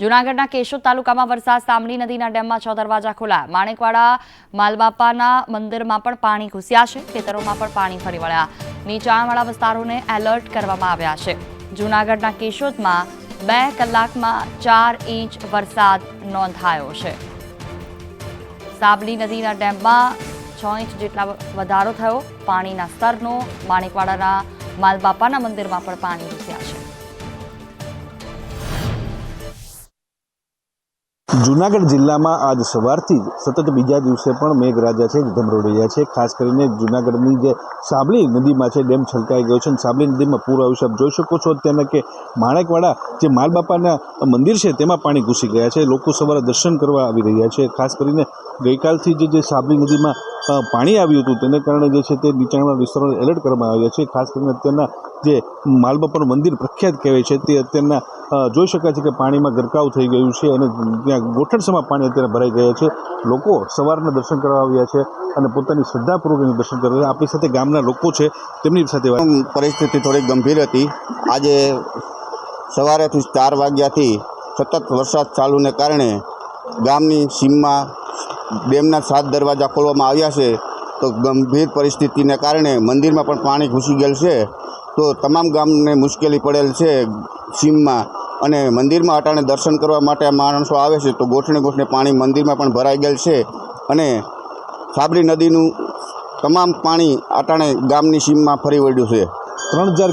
જૂનાગઢના કેશોદ તાલુકામાં વરસાદ, સામલી નદીના ડેમમાં છ દરવાજા ખોલાયા માણેકવાડા, માલબાપાના મંદિરમાં પણ પાણી ઘૂસ્યા છે. ખેતરોમાં પણ પાણી ફરી વળ્યા. નીચાણવાળા વિસ્તારોને એલર્ટ કરવામાં આવ્યા છે. જૂનાગઢના કેશોદમાં બે કલાકમાં ચાર ઇંચ વરસાદ નોંધાયો છે. સાબલી નદીના ડેમમાં છ ઇંચ જેટલા વધારો થયો. પાણીના સ્તરનો માણેકવાડાના માલબાપાના મંદિરમાં પણ પાણી ઘૂસ્યા છે. જુનાગઢ જિલ્લામાં આજ સવારથી જ સતત બીજા દિવસે પણ મેઘરાજા છે ધમરોડી રહ્યા છે. ખાસ કરીને જુનાગઢની જે સાબલી નદીમાં છે, ડેમ છલકાઈ ગયો છે અને સાબલી નદીમાં પૂર આવ્યું છે. આપ જોઈ શકો છો અત્યારના કે માણેકવાડા જે માલબાપાના મંદિર છે, તેમાં પાણી ઘૂસી ગયા છે. લોકો સવારે દર્શન કરવા આવી રહ્યા છે. ખાસ કરીને ગઈકાલથી જે જે સાબલી નદીમાં પાણી આવ્યું હતું તેને કારણે જે છે તે નીચાણવાળા વિસ્તારોને એલર્ટ કરવામાં આવ્યા છે. ખાસ કરીને અત્યારના જે માલબાપાનું મંદિર પ્રખ્યાત કહેવાય છે તે અત્યારના જોઈ શકાય છે કે પાણીમાં ગરકાવ થઈ ગયું છે અને ત્યાં ગોઠણસમાં પાણી અત્યારે ભરાઈ ગયા છે. લોકો સવારના દર્શન કરવા આવ્યા છે અને પોતાની શ્રદ્ધાપૂર્વક દર્શન કરવા. આપણી સાથે ગામના લોકો છે, તેમની સાથે પરિસ્થિતિ થોડી ગંભીર હતી. આજે સવારેથી ચાર વાગ્યાથી સતત વરસાદ ચાલુને કારણે ગામની સીમમાં ડેમના સાત દરવાજા ખોલવામાં આવ્યા છે, તો ગંભીર પરિસ્થિતિને કારણે મંદિરમાં પણ પાણી ઘૂસી ગયેલ છે. તો તમામ ગામને મુશ્કેલી પડેલ છે સીમમાં અને મંદિરમાં અટાણે દર્શન કરવા માટે માણસો આવે છે, તો ગોઠણે ગોઠણે પાણી મંદિરમાં પણ ભરાઈ ગયેલ છે અને સાબરી નદીનું તમામ પાણી અટાણે ગામની સીમમાં ફરી વળ્યું છે. ત્રણ હજાર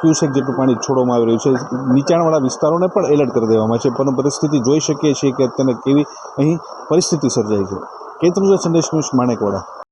ક્યુસેક જેટલું પાણી છોડવામાં આવી રહ્યું છે. નીચાણવાળા વિસ્તારોને પણ એલર્ટ કરી દેવામાં છે. પણ પરિસ્થિતિ જોઈ શકીએ છીએ કે અત્યારે કેવી અહીં પરિસ્થિતિ સર્જાઈ છે. કેતરુજા સંદેશ ન્યૂઝ, માણેકવાડા.